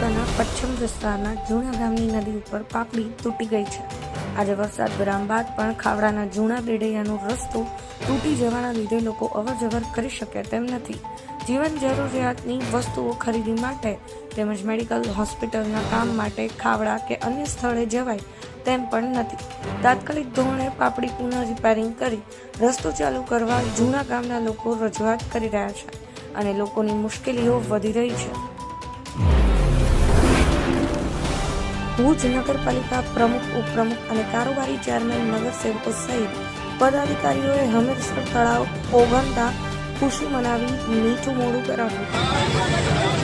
તાલુકાના પશ્ચિમ વિસ્તારના જૂના ગામની નદી ઉપર પાપડી તૂટી ગઈ છે. આજે વરસાદ વિરામ બાદ પણ ખાવડાના જૂના બેડૈયાનો રસ્તો તૂટી જવાના લીધે લોકો અવરજવર કરી શકે તેમ નથી. જીવન જરૂરિયાતની વસ્તુઓ ખરીદી માટે તેમજ મેડિકલ હોસ્પિટલના કામ માટે ખાવડા કે અન્ય સ્થળે જવાય તેમ પણ નથી. તાત્કાલિક ધોરણે પાપડી પુનઃ રિપેરિંગ કરી રસ્તો ચાલુ કરવા જૂના ગામના લોકો રજૂઆત કરી રહ્યા છે અને લોકોની મુશ્કેલીઓ વધી રહી છે. ભુજ નગરપાલિકા પ્રમુખ, ઉપપ્રમુખ અને કારોબારી ચેરમેન નગરસેવકો સહિત પદાધિકારીઓએ હમીરસર તળાવ ઓગણતા ખુશી મનાવી મીઠું મોડું કરાવ્યું.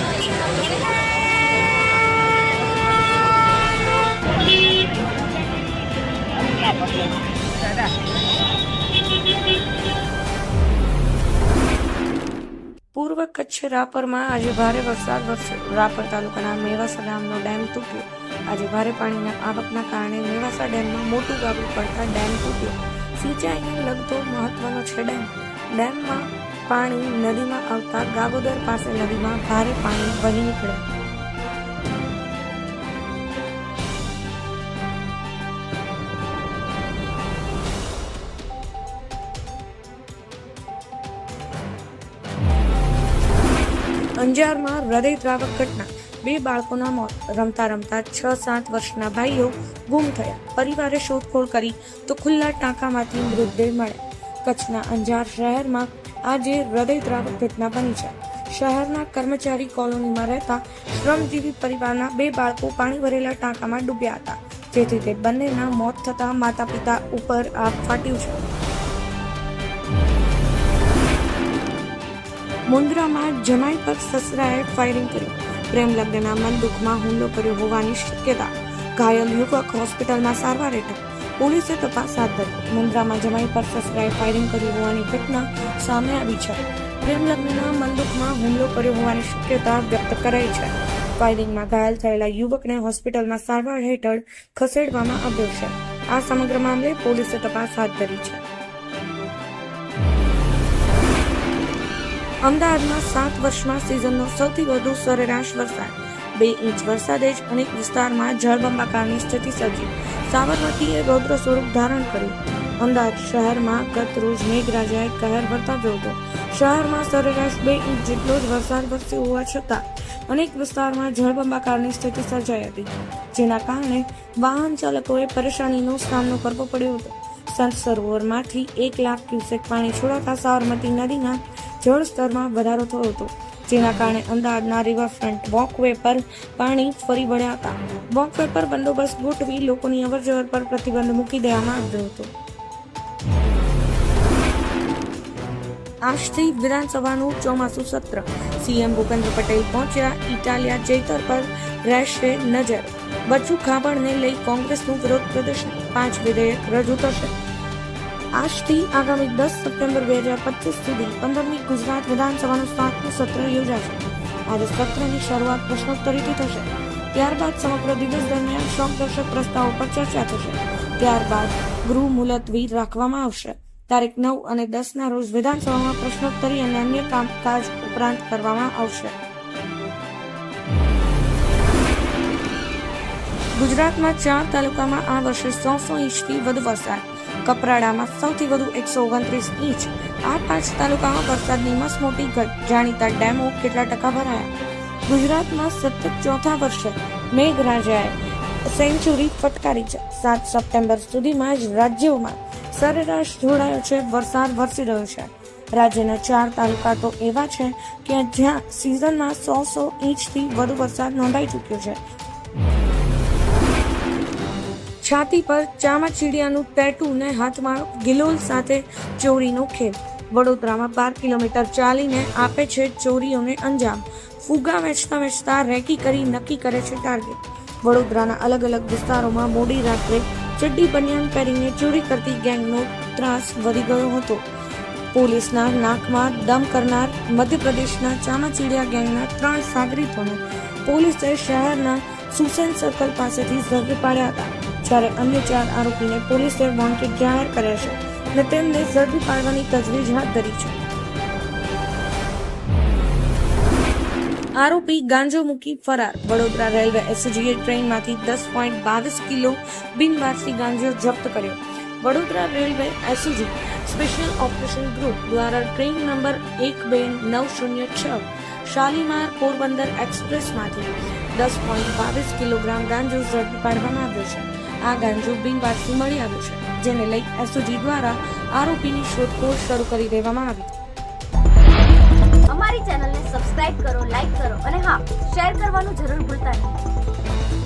પૂર્વ કચ્છ રાપરમાં આજે ભારે વરસાદ રાપર તાલુકાના મેવાસા ડેમનો ડેમ તૂટ્યો. આજે ભારે પાણીના આવકના કારણે મેવાસા ડેમમાં મોટું ગાબડું પડતા ડેમ તૂટ્યો. સિંચાઈને લગતો મહત્વનો છે ડેમ. ડેમમાં પાણી નદીમાં આવતા ગાગોદર પાસે નદીમાં ભારે પાણી વહી નીકળે અંજારમાં હૃદયદ્રાવક ઘટના. બે બાળકોના મોત. રમતા રમતા છ, સાત વર્ષના ભાઈઓ ગુમ થયા. પરિવારે શોધખોળ કરી તો ખુલ્લા ટાંકામાંથી મૃતદેહ મળ્યા કચ્છના અંજાર શહેરમાં આજે હૃદયદ્રાવક ઘટના બની છે. શહેરના કર્મચારી કોલોનીમાં રહેતા શ્રમજીવી પરિવારના બે બાળકો પાણી ભરેલા ટાંકામાં ડૂબ્યા હતા. જેથી તે બંનેના મોત થતા માતા પિતા ઉપર આગ ફાટ્યું છે. મુન્દ્રામાં જમાઈ પર સસરાએ ફાયરિંગ કર્યું. પ્રેમ લગ્નના મન દુઃખમાં હુમલો કર્યો હોવાની શક્યતા. ઘાયલ યુવક હોસ્પિટલમાં સારવાર હેઠળ. પોલીસે તપાસ હાથ ધરી. મુન્દ્રામાં જમાઈ પર સસરાએ ફાયરિંગ કર્યું હોવાની ઘટના સામે આવી છે. પ્રેમ લગ્નના મન દુઃખમાં હુમલો કર્યો હોવાની શક્યતા વ્યક્ત કરાઈ છે. ફાયરિંગમાં ઘાયલ થયેલા યુવકને હોસ્પિટલમાં સારવાર હેઠળ ખસેડવામાં આવ્યો છે. આ સમગ્ર મામલે પોલીસે તપાસ હાથ ધરી છે. અમદાવાદમાં સાત વર્ષમાં સિઝનનો સૌથી વધુ સરેરાશ વરસાદ. બે ઇંચ વરસાદે જ અનેક વિસ્તારમાં જળબંબાકારની સ્થિતિ સર્જી. સાબરમતીએ રૌદ્ર સ્વરૂપ ધારણ કર્યું. અમદાવાદ શહેરમાં ગત રોજ મેઘરાજાએ કહેર વર્તાવ્યો હતો. શહેરમાં સરેરાશ બે ઇંચ જેટલો જ વરસાદ વરસ્યો હોવા છતાં, અનેક વિસ્તારમાં જળબંબાકારની સ્થિતિ સર્જાઈ હતી, જેના કારણે વાહન ચાલકોએ પરેશાનીનો સામનો કરવો પડ્યો હતો. સંત સરોવરમાંથી એક લાખ ક્યુસેક પાણી છોડાતા સાબરમતી નદીના જળ સ્તરમાં વધારો થયો હતો, જેના કારણે અમદાવાદના રિવરફ્રન્ટ વોકવે પર પાણી ફરી વળ્યા હતા. વોકવે પર બંદોબસ્ત ગોઠવી લોકોની અવરજવર પર પ્રતિબંધ મૂકી દેવામાં આવ્યો હતો. આજથી વિધાનસભાનું ચોમાસું સત્ર. સીએમ ભૂપેન્દ્ર પટેલ પહોંચ્યા ઇટાલિયા જૈતર પર રહેશે નજર. બચ્ચું ખાબડને લઈ કોંગ્રેસનું વિરોધ પ્રદર્શન. પાંચ વિધેયક રજૂ થશે. આજથી આગામી દસ સપ્ટેમ્બર બે હજાર પચીસ સુધી પંદરમી ગુજરાત વિધાનસભાનું સાતમું સત્ર યોજાશે. આજે સત્રની શરૂઆત પ્રશ્નોત્તરીથી થશે. ત્યારબાદ સમગ્ર દિવસ દરમિયાન શોકદર્શક પ્રસ્તાવો પર ચર્ચા થશે. ત્યારબાદ ગૃહ મુલતવી રાખવામાં આવશે. તારીખ નવ અને દસના રોજ વિધાનસભામાં પ્રશ્નોત્તરી અને અન્ય કામકાજ ઉપરાંત કરવામાં આવશે. ગુજરાતમાં ચાર તાલુકામાં આ વર્ષે સોસો ઇંચથી વધુ વરસાદ કપરાડામાં સૌથી વધુ એકસો ઓગણત્રીસ ઇંચ, આ પાંચ તાલુકામાં વરસાદની મસમોટી જાણીતા ડેમો કેટલા ટકા ભરાયા? ગુજરાતમાં સતત ચોથા વર્ષે મેઘરાજાએ સેન્ચુરી ફટકારી છે. સાત સપ્ટેમ્બર સુધીમાં જ રાજ્યોમાં સરેરાશ જોડાયો છે. વરસાદ વરસી રહ્યો છે. રાજ્યના ચાર તાલુકા તો એવા છે કે જ્યાં સિઝનમાં સો સો ઇંચથી વધુ વરસાદ નોંધાઈ ચૂક્યો છે. છાતી પર ચામાચીડિયાનું ટેટુ ને હાથમાં ગિલોલ સાથે ચોરીનો ખેલ વડોદરામાં બાર કિલોમીટર ચાલીને આપે છે ચોરીઓને અંજામ. ફુગા વેચતા વેચતા રેકી કરી નક્કી કરે છે ટાર્ગેટ વડોદરાના અલગ અલગ વિસ્તારોમાં મોડી રાત્રે ચડ્ડી બનિયાન પહેરીને ચોરી કરતી ગેંગનો ત્રાસ વધી ગયો હતો. પોલીસના નાકમાં દમ કરનાર મધ્યપ્રદેશના ચામાચીડિયા ગેંગના ત્રણ સાગરીતોને પોલીસે શહેરના સુસેન સર્કલ પાસેથી ઝડપી પાડ્યા હતા. જ્યારે અન્ય ચાર આરોપીને પોલીસે વોન્ટેડ જાહેર કર્યા છે અને તેમને ઝડપી પાડવાની તજવીજ હાથ ધરી છે. આરોપી ગાંજો મૂકી ફરાર. વડોદરા રેલવે એસજીએ ટ્રેનમાંથી દસ પોઈન્ટ બાવીસ કિલો બિનવારસી ગાંજો જપ્ત કર્યો. Vadodara railway SG special operation group દ્વારા ટ્રેન નંબર એક બે નવ શૂન્ય છ શાલીમાર પોરબંદર એક્સપ્રેસમાંથી દસ પોઈન્ટ બાવીસ કિલોગ્રામ ગાંજો ઝડપી પાડવામાં આવ્યો છે. આ ગાંજો બિનવારસી મળી આવ્યો છે, જેને લઈ એસઓજી દ્વારા આરોપીની શોધખોળ શરૂ કરી દેવામાં આવી. અમારી ચેનલને સબસ્ક્રાઇબ કરો લાઈક કરો અને હા, શેર કરવાનું જરૂર ભૂલતા નહીં.